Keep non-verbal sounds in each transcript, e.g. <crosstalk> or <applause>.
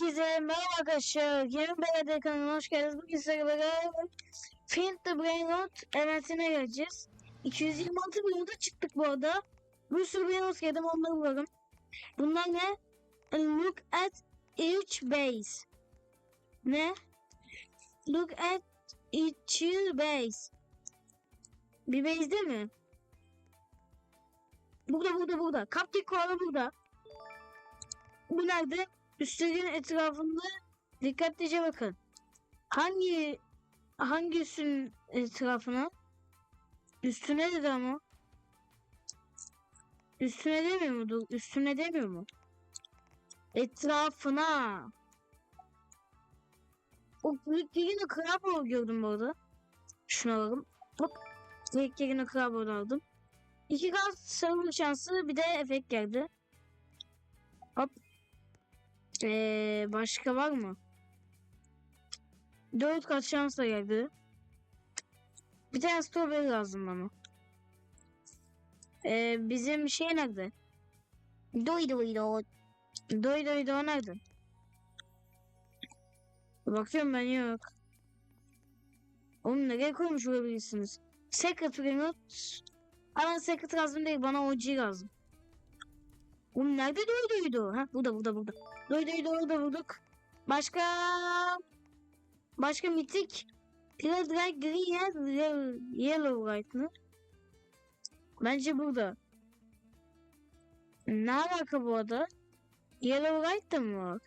Herkese merhaba arkadaşlar. Yeni belediye kanalına hoş geldiniz. Bugün sizlerle beraber Find the Brain Rot eventine geleceğiz. 226 bölümde çıktık bu arada. Bir sürü Brain Rot onları bulalım. Bunlar ne? Look at each base. Ne? Look at each base. Bir base değil mi? Burada burada burada. Cupcake koala burada. Bu nerede? Üstlerin etrafında dikkatlice bakın. Hangi hangi üstün etrafına? Üstüne dedi ama. Üstüne demiyor mu? Üstüne demiyor mu? Etrafına. O ilk yerine krab gördüm bu arada. Şunu alalım. Hop. İlk yerine krab aldım. İki gaz sarılma şansı bir de efekt geldi. Hop. Ee, başka var mı? Dört kat şans da geldi. Bir tane strawberry lazım bana. Ee, bizim şey nerede? Doy doy doy. Doy doy doy nerede? Bakıyorum ben yok. Oğlum nereye koymuş olabilirsiniz? Secretary not. Ama secretary lazım değil bana OG lazım. Oğlum nerede doy doy? Ha burada burada burada. Doy doy doy da bulduk. Başka başka mitik Blood Right Green Yellow- mı? Bence burada. Ne alaka bu arada? Yellow Right da mı var?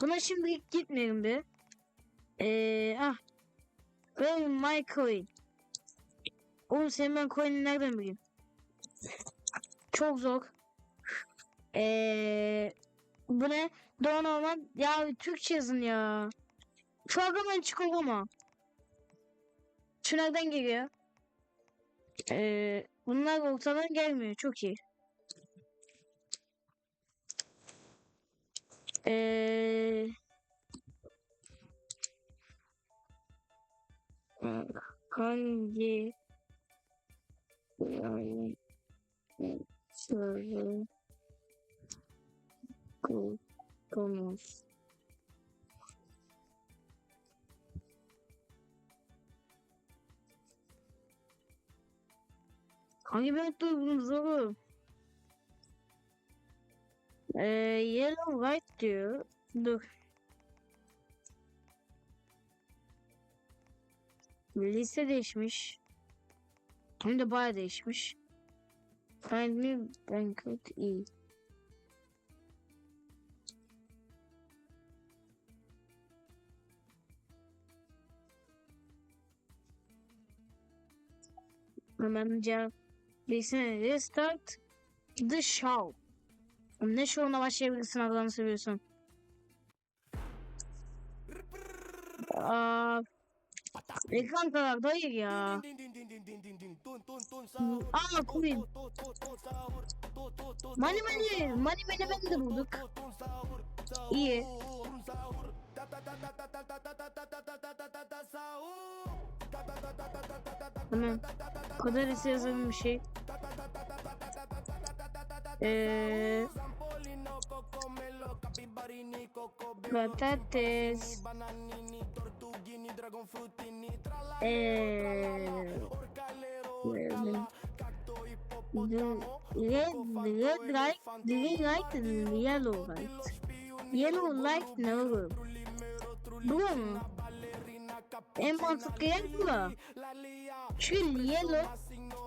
Buna şimdi gitmeyelim bir. Eee ah. Where my coin? Oğlum senin ben coin'i nereden bileyim? Çok zor. Eee bu ne? Doğan Orman. Ya Türkçe yazın ya. Şu ben çıkıyor ama. Şu nereden geliyor? Ee, bunlar ortadan gelmiyor. Çok iyi. Ee, hangi yani Konuş. Hangi ben duydunuz oğlum? Ee, yellow white diyor. Dur. Liste değişmiş. Hem de bayağı değişmiş. Find me banquet E. Cevap bilsene. Restart the show. Ne show'una başlayabilirsin Allah'ını seviyorsun. Aa, ekran kadar dayı ya. Aa Queen. Money money. Money money ben de bulduk. İyi. Tamam. Kadar ise yazılmış bir şey. Eee... Patates. Eee... Red, red light, green light, and yellow light. Yellow light ne olur? En mantıklı yer bu. Çünkü yellow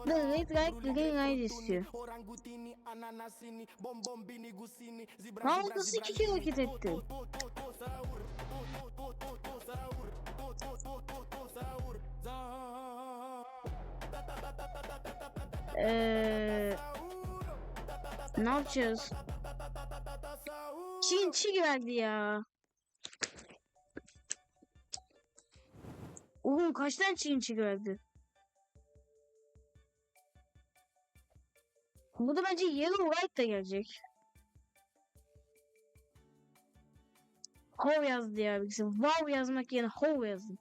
the red light, green light istiyor. Ha nasıl iki kere hareket etti? Eee... Ne yapacağız? Çin çi geldi ya. Oğlum kaç tane çi geldi? Bu da bence Yellow White da gelecek. Hov yazdı ya birisi. Wow yazmak yerine hov yazdı.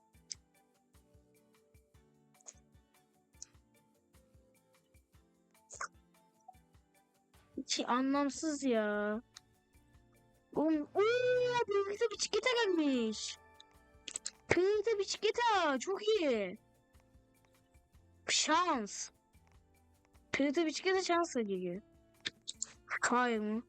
Hiç anlamsız ya. Oğlum, ooo, birlikte bisiklete gelmiş. Birlikte bisiklete, çok iyi. Şans. Birlikte bisiklete şansla geliyor. Hayır mı?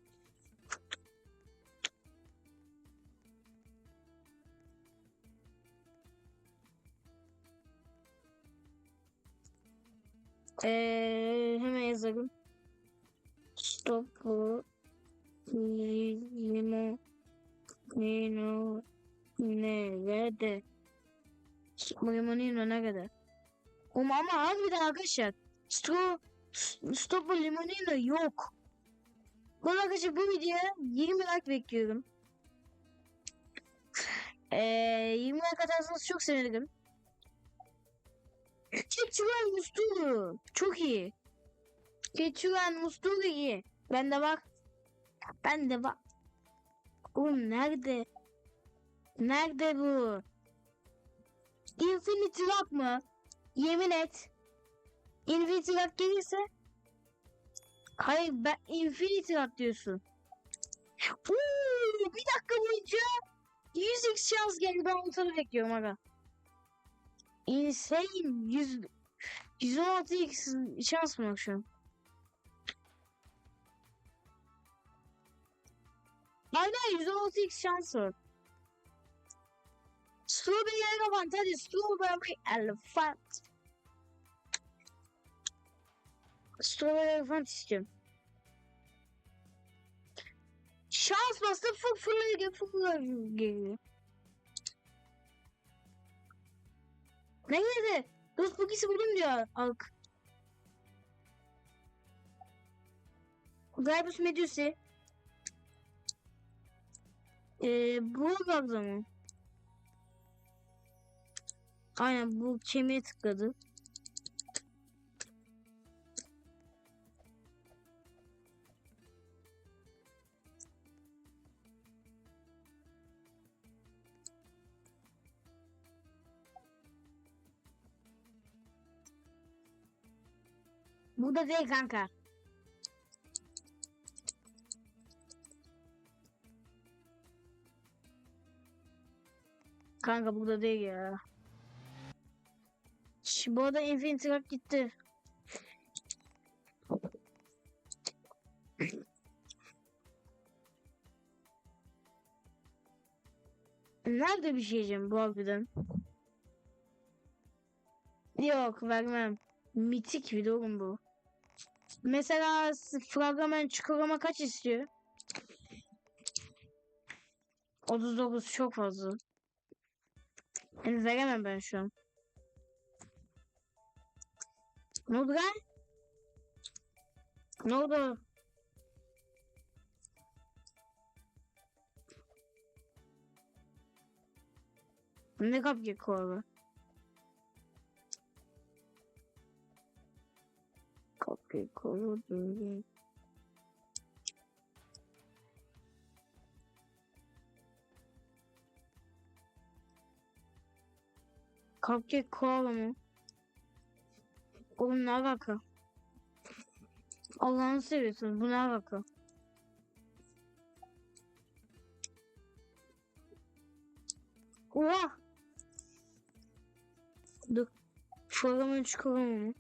Ee, hemen yazalım. Stop bu. Limo. Nerede? Limonino ne kadar? Oğlum ama az bir daha arkadaşlar. Stop. Stop limonino yok. Bu arkadaşlar bu videoya 20 like bekliyorum. Ee, 20 like atarsanız çok sevinirim. Geçuren Musturu. Çok iyi. Geçuren Musturu iyi. Ben de bak. Ben de bak. Oğlum nerede? Nerede bu? Infinity Rock mı? Yemin et. Infinity Rock gelirse. Hayır ben Infinity Rock diyorsun. Uuu, bir dakika boyunca 100x şans geldi ben onu bekliyorum aga. Insane 100 116x şans mı şu an? Aynen 116x şans var. Strawberry elephant hadi strawberry elephant. Strawberry elephant istiyorum. Şans bastı full full full geliyor. Ne geldi? Dost bugisi buldum diyor Alk. Galibus Medusi. Ee, bu bagda mı? Aynen bu kemiğe tıkladı. Burada değil kanka. Kanka burada değil ya. Şimdi bu arada Infinity Rock gitti. Nerede bir şey yiyeceğim bu harbiden? Yok vermem. Mitik bir durum bu. Mesela fragman çikolama kaç istiyor? 39 çok fazla. Yani veremem ben şu an. Ne oldu lan? Ne oldu? Ne cupcake var? Cupcake olur. Cupcake koala mı? Oğlum ne alaka? Allah'ını seviyorsun. Bu ne alaka? Oha! Dur. Programı çıkalım mı?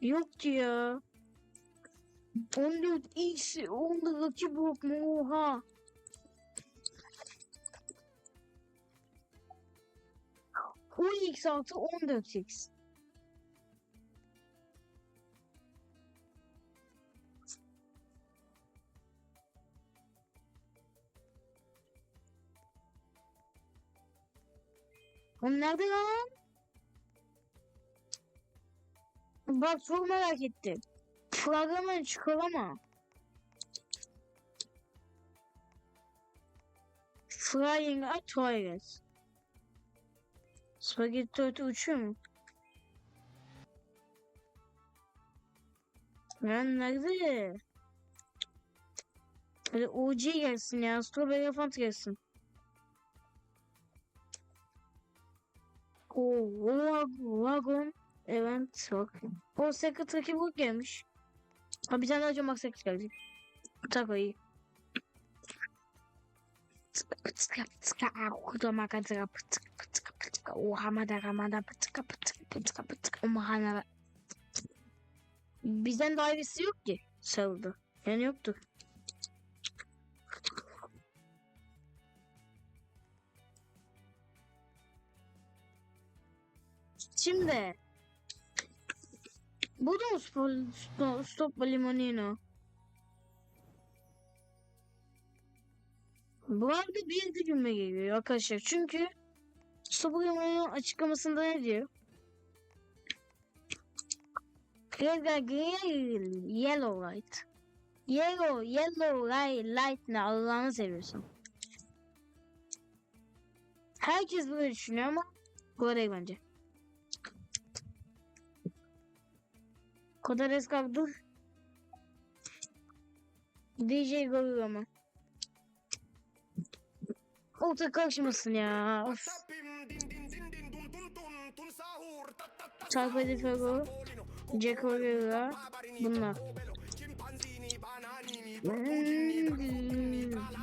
Yok ki ya. 14 x 14 rakip yok mu? Oha. On x artı 14 x. Oğlum nerede lan? Bak çok merak ettim. Programı çıkarama. Flying at toilet. Spagetti tuvaleti uçuyor mu? Lan nerede? Hadi OG gelsin ya. Strawberry Elephant gelsin. Oo, wagon. event bak. O secret rakip bu gelmiş. Ha bir tane daha Max secret geldi. Tak iyi. Bizden daha iyisi yok ki serverda. Yani yoktu. Şimdi bu da stop, stop limonino. Bu arada bir de cümle geliyor arkadaşlar. Çünkü limonino açıklamasında ne diyor? Light, green, yellow light. Yellow, yellow light, light ne Allah'ını seviyorsun. Herkes böyle düşünüyor ama bu değil bence. Kodares kalktı. DJ görüyor ama. Orta karışmasın ya. Of. Çarpı Edith Vago. Jack O'Leary. Bunlar.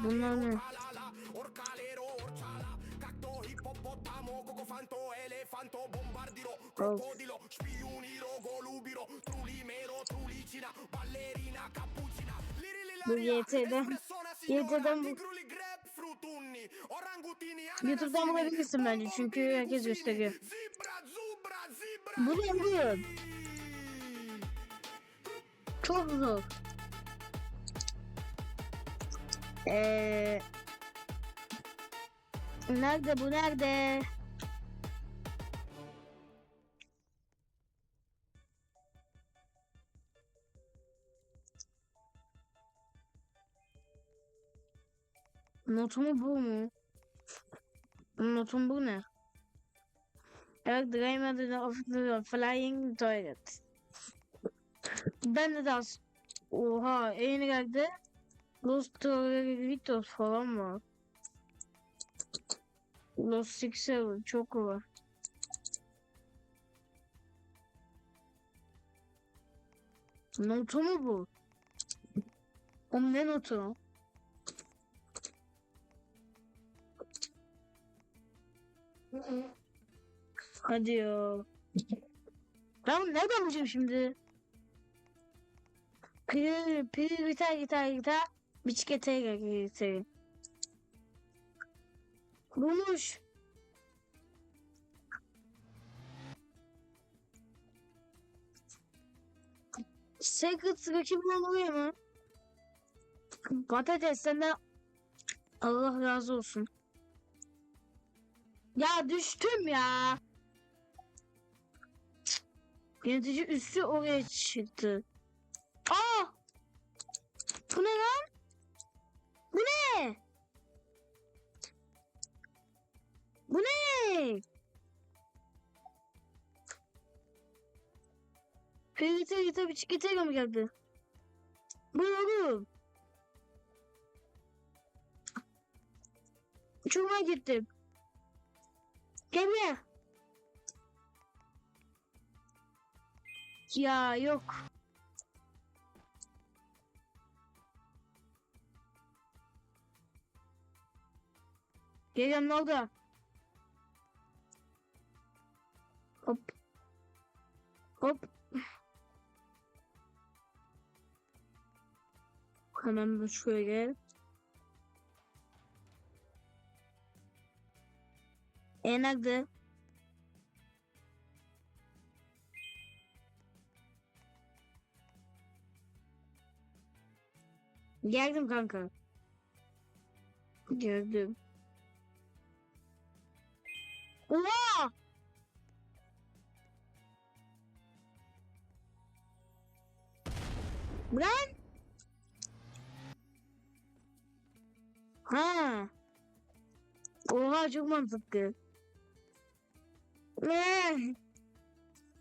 Bunlar ne? Of. Bu YT'den YT'den bu YouTube'dan bulabilirsin bence çünkü herkes gösteriyor. Bu ne bu? Çok zor. Eee Nerede bu nerede? Notumu bu mu? Notum bu ne? Evet, Dreamer of the Flying Toilet. Ben de daha... Oha, yeni geldi. Lost Torritos falan var. Lost Six Seven çok var. Notu mu bu? Oğlum ne notu? Hadi ya. Ben bunu nereden bulacağım şimdi? Pir, pir, gitar, gitar, gitar. Biçikete gitar. Bulmuş. Secret rakibim oluyor mu? Patates senden Allah razı olsun. Ya düştüm ya. Yönetici üstü oraya çıktı. Aa! Bu ne lan? Bu ne? Bu ne? Pirite gita biçikete mi geldi? Bu oğlum? Uçurmaya gittim. Gel buraya. Ya yok. Geliyorum ne oldu? Hop. Hop. Hemen şöyle. E nerede? Geldim kanka. Geldim. Oha! Lan! Ha. Oha çok mantıklı.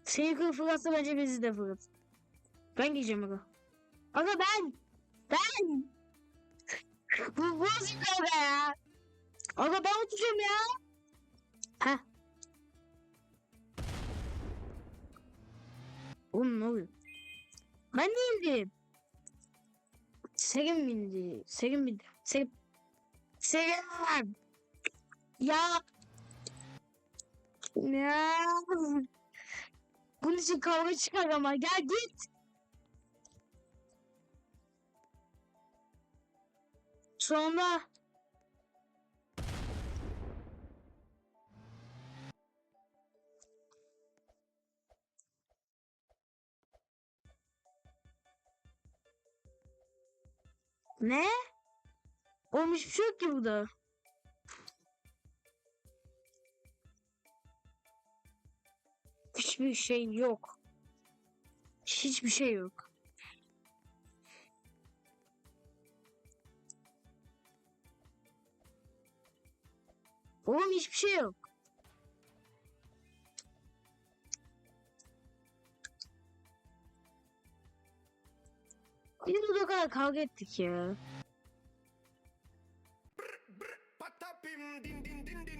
Senin fırlatsa bence bizi de fırlat. Ben giyeceğim aga. Aga ben! Ben! Bu bir kavga ya? Aga ben tutacağım ya. Ha. Oğlum ne oluyor? Ben değildim. Selim bindi. Selim bindi. Selim. Selim. Ya. Ya. Bunun için kavga çıkar ama. Gel git. Sonra. Ne? Oğlum hiçbir şey yok ki burada. Hiçbir şey yok. Hiçbir şey yok. Oğlum hiçbir şey yok. Biz burada kadar kavga ettik ya. Din din din din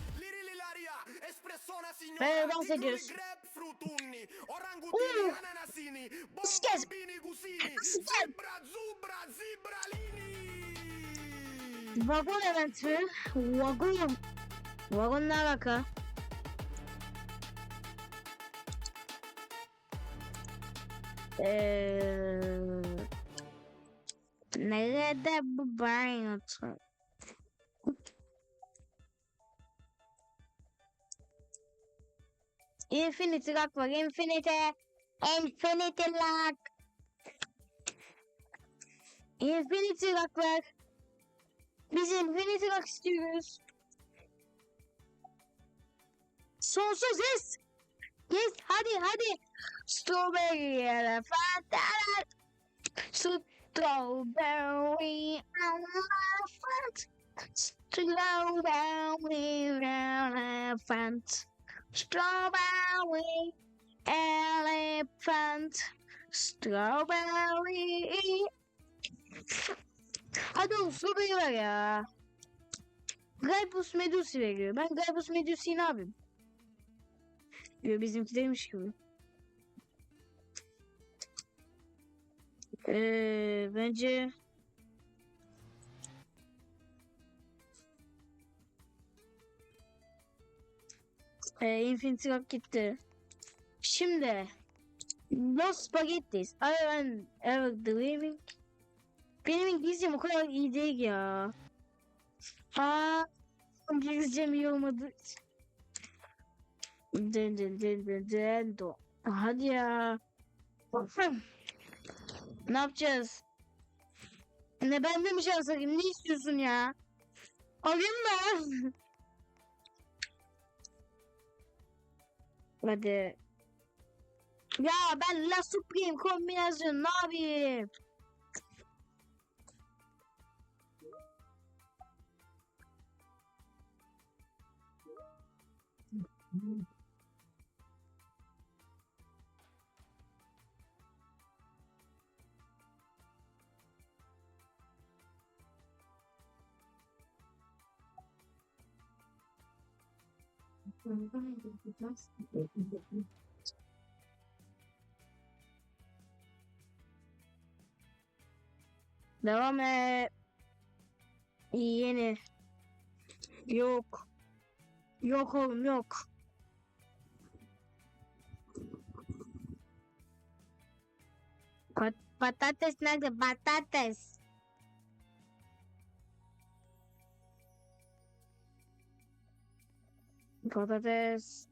Böyle dans ediyoruz. Uh. zubra zibralini Vagon event mi? Vagon. Vagon ne alaka? Eee... Nerede bu banyotu? Infinity Lock var. Infinity. Infinity Lock. Infinity Lock var. Biz Infinity Lock istiyoruz. Sonsuz yes. Yes hadi hadi. Strawberry elephant. Strawberry elephant. Strawberry elephant. Strawberry elephant. Strawberry. Hadi strawberry ver ya. Graipus medusi veriyor. Ben Graipus medusi'yi ne yapayım? Yo bizimki demiş gibi. Ee, bence ee, Infinity Rock gitti. Şimdi Los Spaghettis. I am ever dreaming. Benim İngilizcem o kadar iyi değil ya. Aa, İngilizcem iyi olmadı. Dın dın dın dın dın do. Hadi ya. ne yapacağız? Ne ben de mi şans? Ne istiyorsun ya? Alayım mı? Hadi. Ya ben La Supreme kombinasyon ne yapayım? Devam et. Yeni. Yok. Yok oğlum yok. Pat patates nerede? Patates. Patates.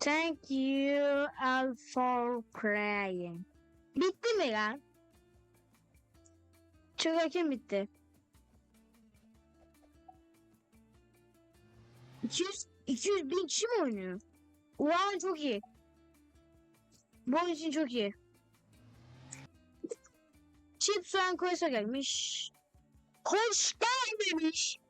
Thank you all for playing. Bitti mi lan? Çok erken bitti. 200, 200 bin kişi mi oynuyor? Wow çok iyi. Bu oyun için çok iyi. Çift soğan koysa gelmiş. Hoş gelmemiş.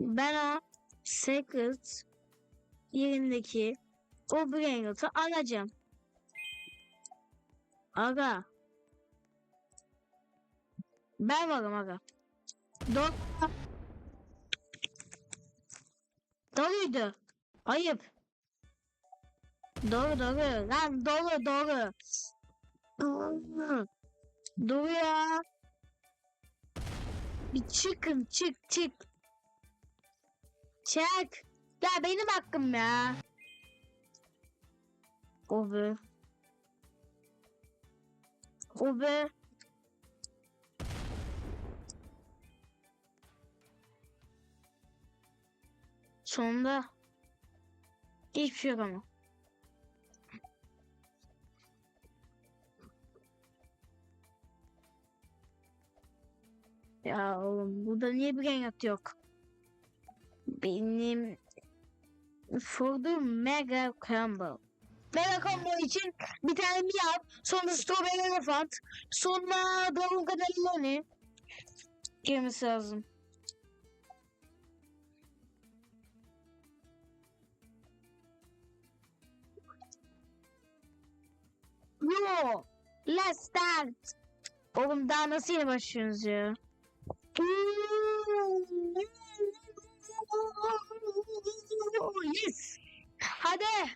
Ben o Secret yerindeki o Brainrot'u alacağım. Aga. Ben varım aga. Doğru. Doğruydu. Ayıp. Doğru doğru. Lan doğru doğru. Doğru ya. Bir çıkın çık çık. Çık. Ya benim hakkım ya. O be. O be. Sonunda hiçbir şey yok ama. Ya oğlum burada niye bir renk yok? Benim Ford'um Mega Combo. Mega Combo için bir tane Miyav, sonra Strawberry Elephant, sonra Dragon Cadelloni girmesi lazım. Yo, let's start. Oğlum daha nasıl yeni başlıyorsunuz ya? Yes. Hadi.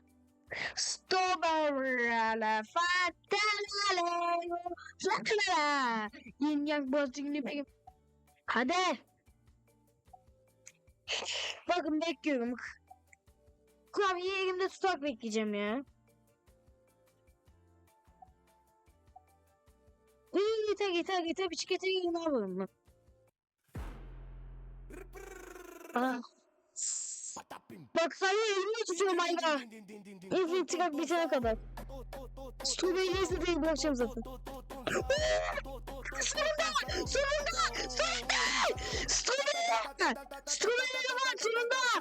Strawberry fatalale. Şakala. Yin yang bozduğunu benim. Hadi. Bakın bekliyorum. Kurabiye elimde tutak bekleyeceğim ya. İyi yeter yeter yeter bisiklete gelin ne yapalım ben? Aa, Patapim. bak sana elimde tutuyorum ayda. Evin tıkak bitene kadar. Strawberry'yi izlediğini bırakacağım zaten. Sonunda! Sonunda! Sonunda! Strawberry! Strawberry var sonunda!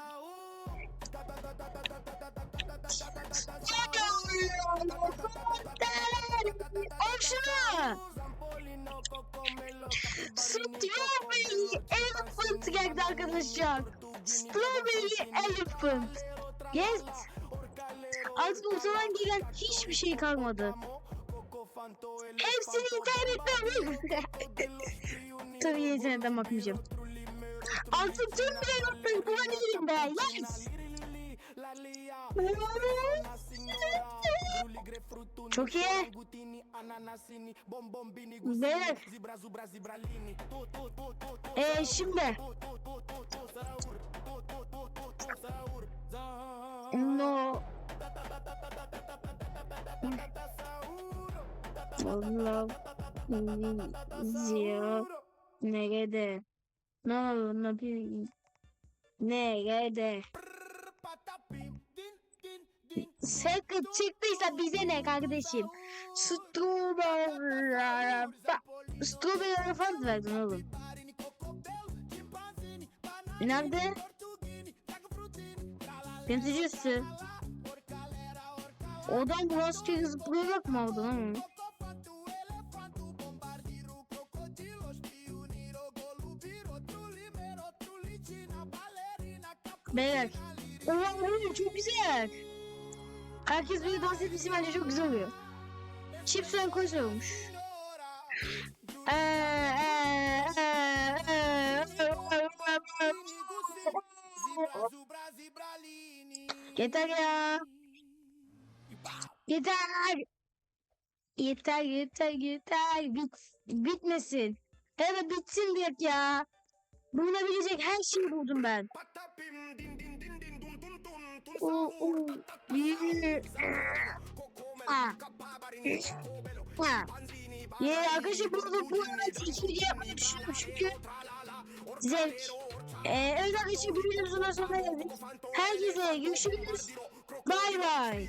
Arkadaşlar. Strawberry Elephant. Yes. Artık ortadan gelen hiçbir şey kalmadı. Hepsini internetten <laughs> Tabii internetten bakmayacağım. Artık tüm bir bulabilirim be. Yes. Çok iyi. Beyler. Ee, şimdi. No. Allah. Ziya. Nerede? Ne olur ne bileyim. Nerede? Secret çıktıysa bize ne kardeşim? Strawberry Strawberry Elephant verdin oğlum. Nerede? Temsilcisi. Odan rastgele zıplayarak mı aldın ama? Beyler. Oha oğlum çok güzel. Herkes böyle dans etmesi bence çok güzel oluyor. Chips and koy olmuş. Yeter ya. Yeter. Yeter yeter yeter. Bit, bitmesin. Evet bitsin direkt ya. Bulunabilecek her şeyi buldum ben. Ta, ta, Bir. Ha. Ha. Ya arkadaşlar burada bu evet ikinci yapmayı düşünüyorum çünkü zevk. Ee, evet arkadaşlar bir videomuzun sonuna geldik. Herkese görüşürüz. Bay bay.